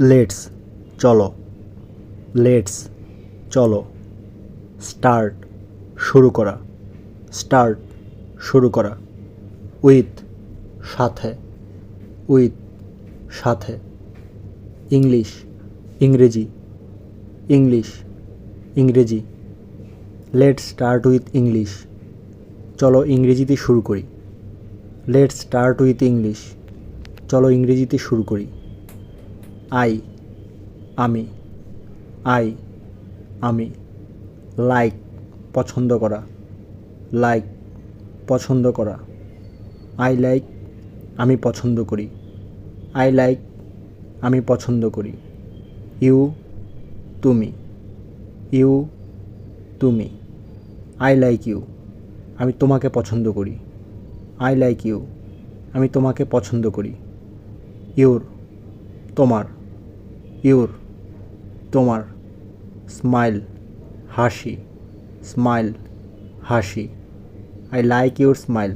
Let's, চলো। Let's, চলো। Start, শুরু করা। স্টার্ট, শুরু করা। উইথ, সাথে। উইথ, সাথে। ইংলিশ, ইংরেজি। ইংলিশ, ইংরেজি। Let's start with English. চলো ইংরেজিতে শুরু করি। Let's start with English. চলো ইংরেজিতে শুরু করি। আই, আমি আই, আমি, লাইক, পছন্দ করা, লাইক, পছন্দ করা, আই লাইক, আমি পছন্দ করি, আই লাইক, আমি পছন্দ করি, ইউ, তুমি ইউ, তুমি, আই লাইক ইউ, আমি তোমাকে পছন্দ করি, আই লাইক ইউ, আমি তোমাকে পছন্দ করি, ইউর, তোমার ইউর, তোমার, স্মাইল, হাসি স্মাইল, হাসি। আই লাইক ইউর স্মাইল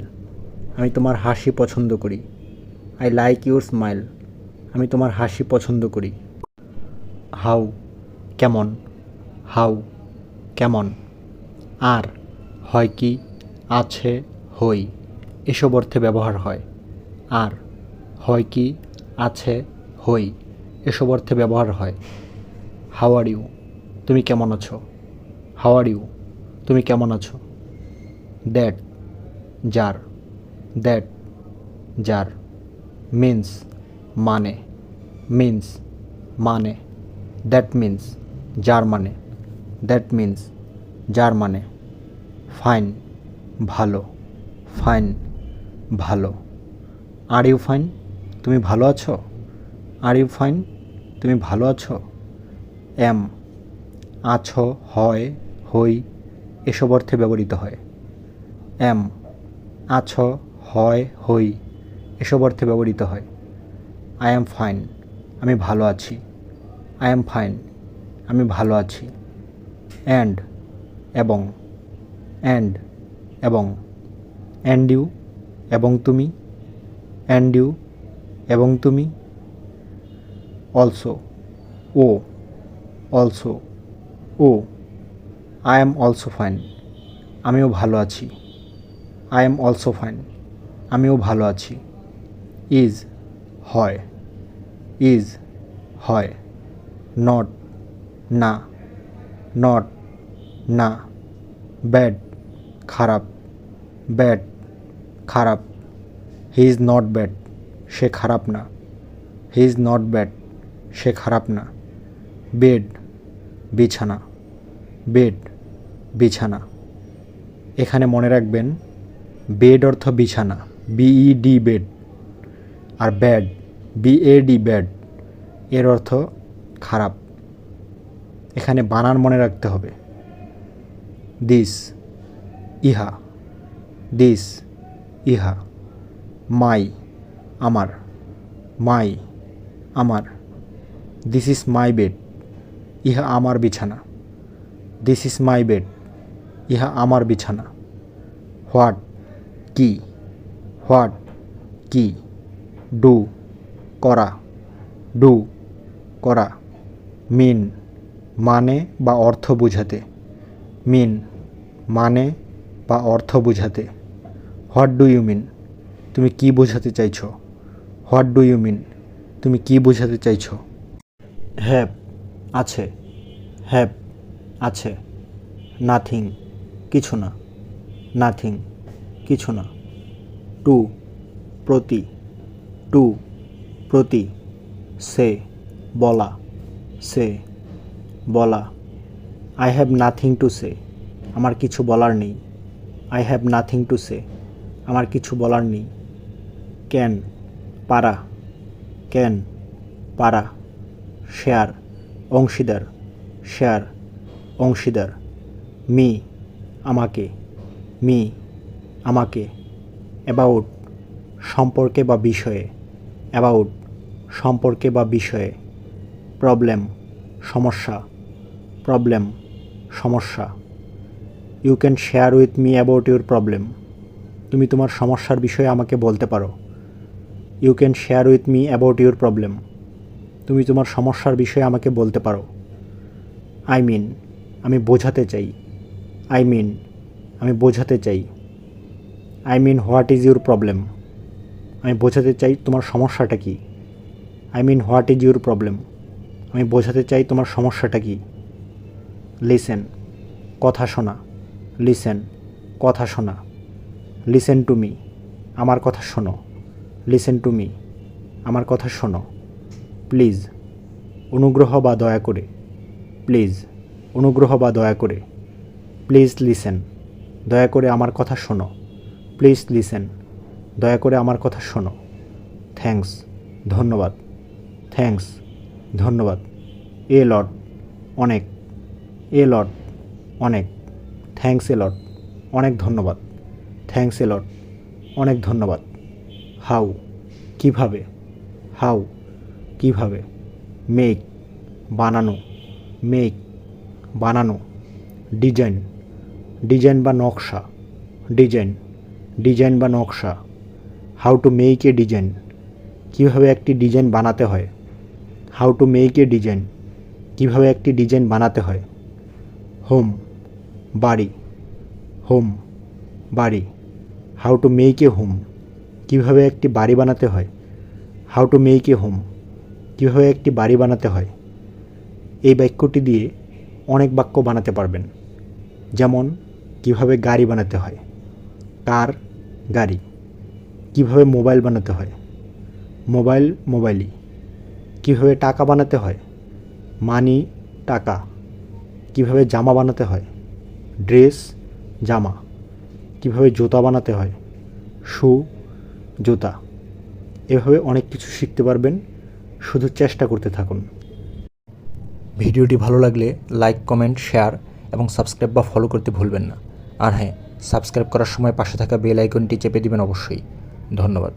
আমি তোমার হাসি পছন্দ করি। আই লাইক ইউর স্মাইল আমি তোমার হাসি পছন্দ করি। হাউ কেমন? হাউ কেমন? আর? হয় কি? আছে? হই। এসব অর্থে ব্যবহার হয়। আর? হয় কি? আছে? হই। এসব অর্থে ব্যবহার হয়। হাউ আর ইউ তুমি কেমন আছো? হাউ আর ইউ তুমি কেমন আছো? দ্যাট যার দ্যাট যার মিন্স মানে মিন্স মানে দ্যাট মিন্স যার মানে দ্যাট মিন্স যার মানে ফাইন ভালো ফাইন ভালো। আর ইউ ফাইন তুমি ভালো আছো? আর ইউ ফাইন তুমি ভালো আছো? এম আছো, হয়, হই, এসব অর্থে ব্যবহৃত হয়। এম আছো, হয়, হই, এসব অর্থে ব্যবহৃত হয়। আই এম ফাইন আমি ভালো আছি। আই এম ফাইন আমি ভালো আছি। অ্যান্ড এবং। অ্যান্ড এবং। অ্যান্ড ইউ এবং তুমি। অ্যান্ড ইউ এবং তুমি। অলসো ও অলসো ও আই এম অলসো ফাইন আমিও ভালো আছি। আই এম অলসো ফাইন আমিও ভালো আছি। ইজ হয়। ইজ হয়। নট না। নট না। ব্যাড খারাপ। ব্যাড খারাপ। হি ইজ নট ব্যাড সে খারাপ না। হি ইজ নট ব্যাড সে খারাপ না। বেড, বিছানা বেড, বিছানা। এখানে মনে রাখবেন, বেড অর্থ বিছানা B E D bed. R bad B A D bad, এর অর্থ খারাপ। এখানে বানান মনে রাখতে হবে। দিস, ইহা। দিস, ইহা। মাই, আমার। মাই, আমার। দিস ইজ মাই বেড ইহা আমার বিছানা। দিস ইজ মাই বেড ইহা আমার বিছানা। হোয়াট কি? হোয়াট কি? ডু করা। ডু করা। মিন মানে বা অর্থ বোঝাতে। মিন মানে বা অর্থ বোঝাতে। হোয়াট ডু ইউ মিন তুমি কি বোঝাতে চাইছো? হোয়াট ডু ইউ মিন তুমি কি বোঝাতে চাইছো? হ্যাভ আছে। হ্যাভ আছে। নাথিং, কিছু না। নাথিং, কিছু না। টু, প্রতি। টু, প্রতি। সে, বলা। সে, বলা। I have nothing to say আমার কিছু বলার নেই। I have nothing to say আমার কিছু বলার নেই। ক্যান পারা। ক্যান পারা। শেয়ার, অংশীদার শেয়ার, অংশীদার, মি, আমাকে মি, আমাকে অ্যাবাউট সম্পর্কে বা বিষয়ে অ্যাবাউট সম্পর্কে বা বিষয়ে প্রবলেম সমস্যা প্রবলেম সমস্যা। You can share with me about your problem তুমি তোমার সমস্যার বিষয়ে আমাকে বলতে পারো। You can share with me about your problem তুমি তোমার সমস্যার বিষয়ে আমাকে বলতে পারো। আই মিন আমি বোঝাতে চাই। আই মিন আমি বোঝাতে চাই। I mean what is your problem আমি বোঝাতে চাই তোমার সমস্যাটা কী? I mean what is your problem আমি বোঝাতে চাই তোমার সমস্যাটা কী? লিসেন কথা শোনা। লিসেন কথা শোনা। লিসেন টু মি আমার কথা শোনো। লিসেন টু মি আমার কথা শোনো। প্লিজ, অনুগ্রহ বা দয়া করে, প্লিজ, অনুগ্রহ বা দয়া করে, প্লিজ লিসেন, দয়া করে আমার কথা শোনো, প্লিজ লিসেন, দয়া করে আমার কথা শোনো, থ্যাঙ্কস, ধন্যবাদ থ্যাংকস ধন্যবাদ, এ লট অনেক, এ লট অনেক থ্যাংকস এ লট অনেক ধন্যবাদ থ্যাংকস এ লট অনেক ধন্যবাদ, হাউ, কীভাবে, হাউ কীভাবে? মেক, বানানো মেক, বানানো, ডিজাইন ডিজাইন বা নকশা, ডিজাইন ডিজাইন বা নকশা, how to make a design, কীভাবে একটি ডিজাইন বানাতে হয়, how to make a design, কীভাবে একটি ডিজাইন বানাতে হয়, হোম, বাড়ি হোম, বাড়ি, how to make a home, কীভাবে একটি বাড়ি বানাতে হয়, how to make a home কীভাবে একটি বাড়ি বানাতে হয়, এই বাক্যটি দিয়ে অনেক বাক্য বানাতে পারবেন। যেমন, কীভাবে গাড়ি বানাতে হয়, কার গাড়ি, কীভাবে মোবাইল বানাতে হয়, মোবাইল, মোবাইলই, কীভাবে টাকা বানাতে হয়, মানি, টাকা, কীভাবে জামা বানাতে হয়, ড্রেস, জামা, কীভাবে জুতা বানাতে হয়, শু, জুতা, এভাবে অনেক কিছু শিখতে পারবেন। শুধু চেষ্টা করতে থাকুন। ভিডিওটি ভালো লাগলে লাইক কমেন্ট শেয়ার এবং সাবস্ক্রাইব বা ফলো করতে ভুলবেন না। আর হ্যাঁ সাবস্ক্রাইব করার সময় পাশে থাকা বেল আইকনটি চেপে দিবেন অবশ্যই। ধন্যবাদ।